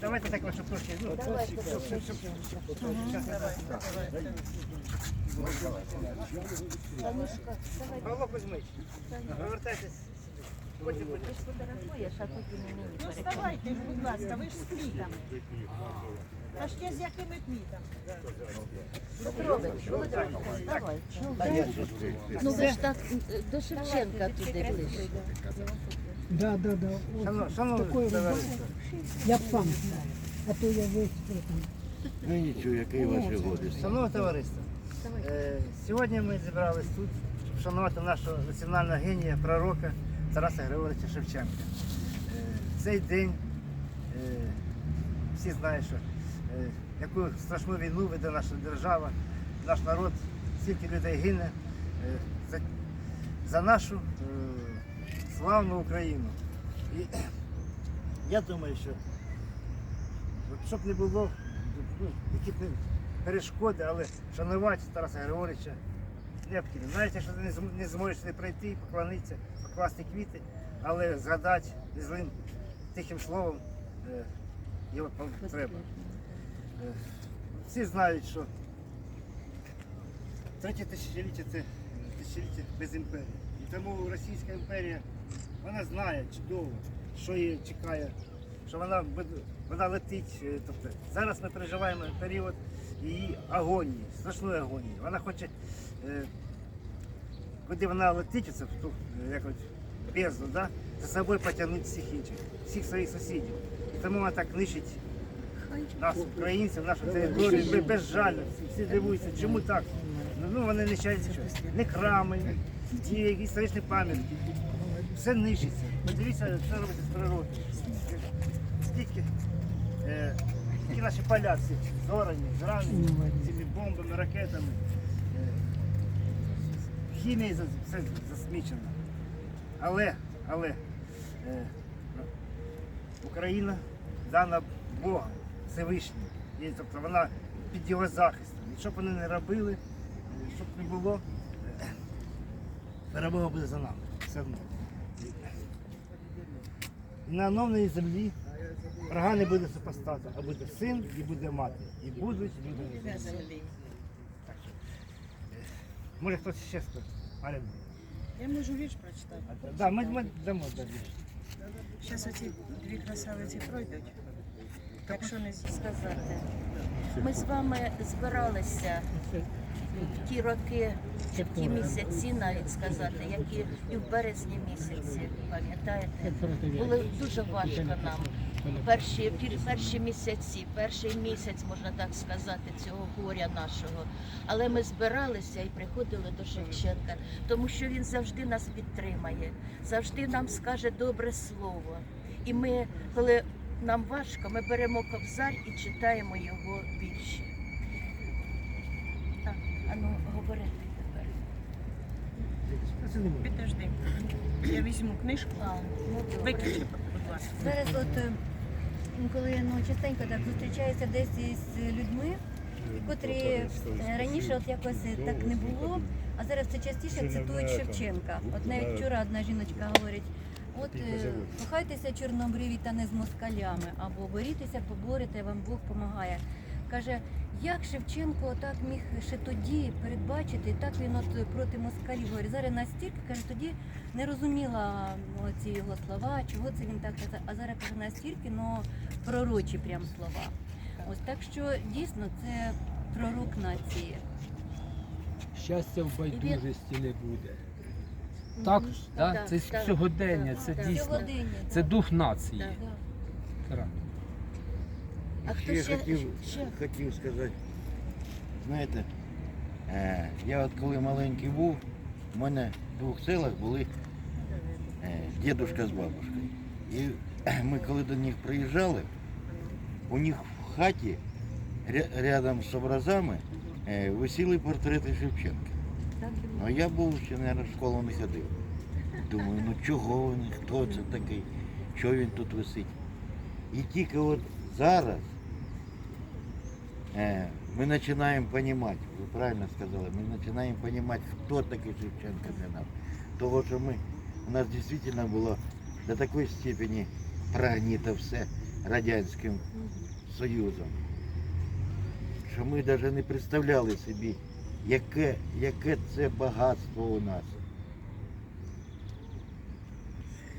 Давайте так, щоб трошки. Ну. Павло Кузьмич, повертайтесь. Ну вставайте, будь ласка, ви ж з квітами. Та ще з якими квітами? Ну ви ж так е, до Шевченка туди ближче. Да, да, да. От, Шановне, такою товариство. як пан. А то я весь там. Ну нічого, який ваші годи. Шановне товариство, е, сьогодні ми зібрались тут, щоб шанувати нашого національного генія, пророка Тараса Григоровича Шевченка. Е, Цей день е, всі знають, що е, яку страшну війну веде наша держава, наш народ, скільки людей гине е, за, за нашу е, славну Україну. І я думаю, що щоб не було ну, які б не перешкоди, але шанувати Тараса Григоровича необхідно. Навіть якщо ти не зм- не зможеш сюди прийти, поклонитися, покласти квіти, але згадати злим тихим словом е, його треба. Е, Всі знають, що третє тисячоліття це тисячоліття без імперії. І тому Російська імперія вона знає чудово, що її чекає, що вона, вона летить. е, Тобто, зараз ми переживаємо період її агонії, страшної агонії. Вона хоче, е, куди вона летить, це в ту як от, бездну, да? за собою потягнути всіх інших, всіх своїх сусідів. І тому вона так нищить нас, українців, нашу територію, без- безжально. Всі, дивуються, чому так? Ну, Ну, вони нищать щось. Не храми, ті історичні пам'ятки. Все нищиться. Подивіться, що робиться з природою. Скільки, е, які наші поля всі зорані, зранені цими бомбами, ракетами. Е, хімією за- все засмічено. Але, але е, Україна дана Богом Всевишнім. Тобто вона під його захистом. І що б вони не робили, е, щоб не було, е, перемога буде за нами. Все одно. На оновленій землі врага не буде супостата, а буде син і буде мати. І будуть люди на землі. Так що, е, Може хтось ще скаже? Я можу вірш прочитати. Да, ми, ми дамо далі. Зараз оці дві красавиці пройдуть. Якщо не сказати. Ми з вами збиралися в ті роки, в ті місяці, навіть сказати, які і в березні місяці, пам'ятаєте, було дуже важко нам. Перші, перші місяці, перший місяць, можна так сказати, цього горя нашого. Але ми збиралися і приходили до Шевченка, тому що він завжди нас підтримає, завжди нам скаже добре слово. І ми, коли нам важко, ми беремо кобзар і читаємо його вірші. Так, а ну говорити тепер. Підожди. Я візьму книжку. А, ну. Виключи, будь ласка. Зараз от е, коли я ну, частенько так зустрічаюся десь із людьми, котрі е, раніше от якось е, так не було, а зараз все частіше цитують Шевченка. От навіть вчора одна жіночка говорить. От е, кохайтеся чорнобриві та не з москалями, або борітеся, поборете, вам Бог допомагає. Каже, як Шевченко так міг ще тоді передбачити, так він от проти москалів говорить. Зараз настільки каже, тоді не розуміла ці його слова, чого це він так казав, а зараз каже настільки, ну пророчі прям слова. Ось так що дійсно це пророк нації. Щастя в байдужості не буде. Так, да? Так, це так, сьогодення, так, це так. дійсно. Сьогодення, Це да. дух нації. Так. Так. А хто Ще ще, хотів, ще? хотів сказати, знаєте, е, я от коли маленький був, у мене в двох селах були е, дідушка з бабушкою. І ми коли до них приїжджали, у них в хаті ря- рядом з образами е, висіли портрети Шевченка. Ну, я був ще, мабуть, в школу не ходив. Думаю, ну чого вони, хто це такий, що він тут висить. І тільки от зараз е, ми починаємо розуміти, правильно сказали, ми починаємо розуміти, хто такий Шевченко для нас. Того, що ми, у нас дійсно було до такої степені прогніто все Радянським Союзом. Що ми навіть не представляли собі, яке, яке це багатство у нас.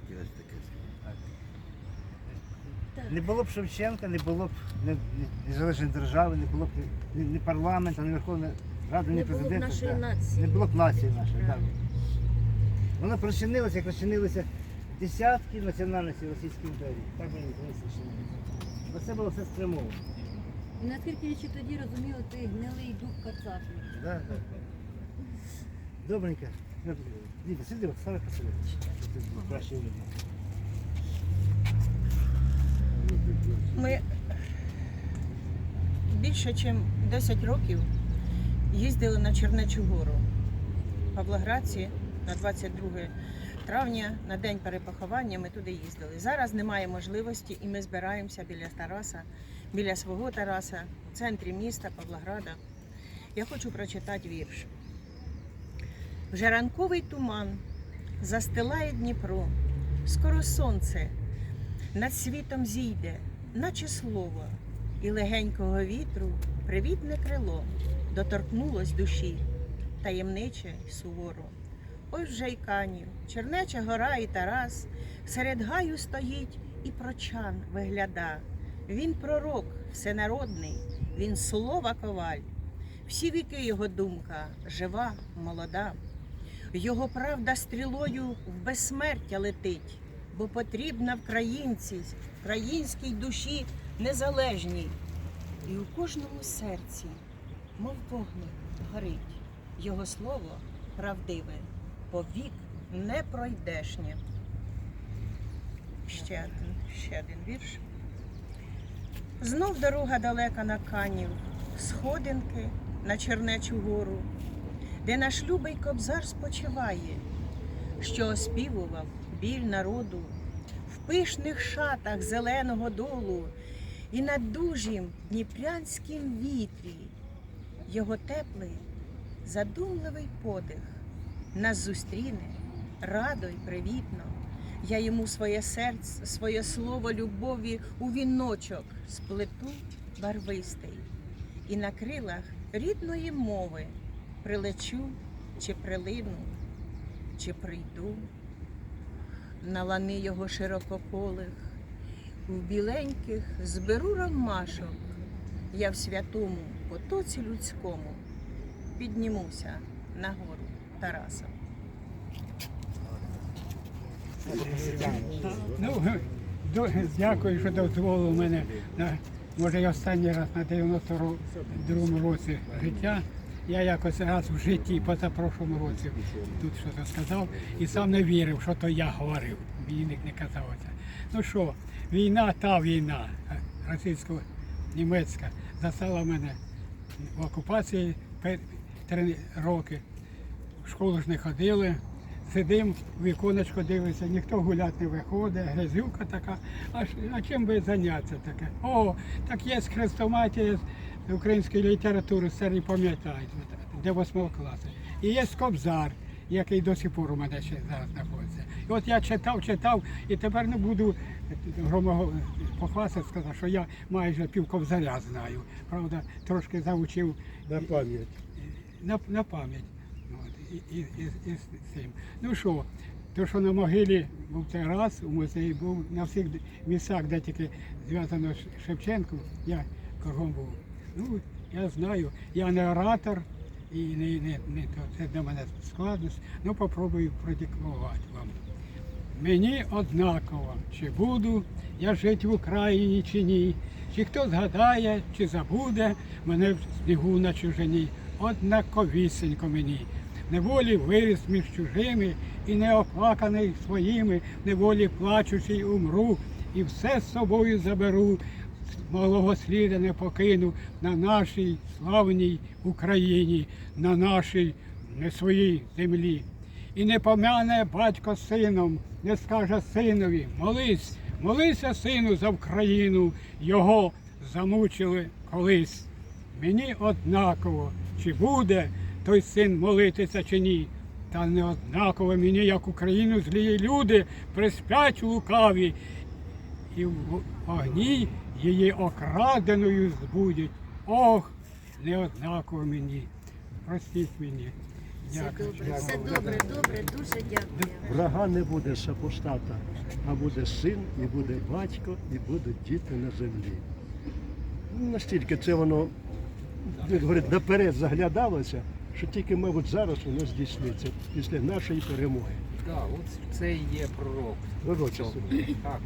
Хотілося таке сказати. Не було б Шевченка, не було б незалежної держави, не було б ні, парламенту, ні Верховної Ради, ні Не було б президента. нашої нації. Не було б нації нашої. Так. Воно причинилося, як розчинилися десятки національностей Російської імперії. Так вони розчинилися. Бо це було все спрямовано. І наскільки я ще тоді розуміла, той гнилий дух Кацапів. Да, да. Добренько. Діти, сиди, ставай посередині. ти краще видно. Ми більше ніж 10 років їздили на Чернечу гору Павлоградці на 22 травня, на день перепоховання ми туди їздили. Зараз немає можливості і ми збираємося біля Тараса, біля свого Тараса, в центрі міста Павлограда. Я хочу прочитати вірш. Вже ранковий туман застилає Дніпро, скоро сонце над світом зійде, наче слово, і легенького вітру привітне крило доторкнулось душі, таємниче й суворо. Ось вже й канів, Чернеча гора і Тарас, серед гаю стоїть і прочан вигляда. Він пророк, всенародний, він слова коваль. Всі віки його думка жива, молода. Його правда стрілою в безсмертя летить, бо потрібна вкраїнці, українській душі незалежній. І у кожному серці, мов вогник, горить його слово правдиве, повік непройдешнє. Ще один, ще один вірш. Знов дорога далека на канів, сходинки на Чернечу гору, де наш любий кобзар спочиває, що оспівував біль народу в пишних шатах зеленого долу і на дужім дніпрянськім вітрі. Його теплий, задумливий подих нас зустріне радо й привітно. Я йому своє серце, своє слово любові у віночок сплету барвистий, і на крилах рідної мови прилечу чи прилину, чи прийду на лани його широкополих, в біленьких зберу ромашок, я в святому потоці людському піднімуся на гору Тараса. Ну, дякую, що дозволили мене може я останній раз на 92 му році життя. Я якось раз в житті, позапрошлому році, тут щось сказав і сам не вірив, що то я говорив. Мені не казав. Ну що, війна та війна, російсько-німецька, застала мене в окупації три роки. В школу ж не ходили. Сидим, віконечко дивиться, ніхто гуляти не виходить, грязюка така. А, а чим би зайнятися таке? О, так є хрестоматія української літератури, старі пам'ятають, от, де восьмого класу. І є Кобзар, який до сих пор у мене ще зараз знаходиться. І от я читав, читав, і тепер не буду громко похвастати, сказати, що я майже пів Кобзаря знаю. Правда, трошки заучив На пам'ять. на, на пам'ять. І, і, і, і з цим. Ну що, то, що на могилі був цей раз, у музеї був на всіх місцях, де тільки зв'язано з Шевченком, я кругом був. Ну, я знаю, я не оратор і не, не, не це для мене складність. Ну, попробую продиктувати вам. Мені однаково, чи буду я жити в Україні чи ні, чи хто згадає, чи забуде мене в снігу на чужині. Однаковісенько мені. Неволі виріс між чужими і не оплаканий своїми, неволі плачучий умру, і все з собою заберу, малого сліда не покину на нашій славній Україні, на нашій не своїй землі. І не помяне батько сином, не скаже синові, молись, молися, сину, за Україну, його замучили колись. Мені однаково, чи буде той син молитися чи ні. Та не однаково мені, як Україну, злії люди, приспять лукаві, і в огні її окраденою збудять. Ох, неоднаково мені. Простіть мені. Все добре, все добре, добре, дуже дякую. Врага не буде сапостата, а буде син, і буде батько, і будуть діти на землі. Настільки це воно, як говорить, наперед заглядалося, що тільки, мабуть, зараз воно здійсниться після нашої перемоги. Так, от це і є пророк. Пророчество. Так.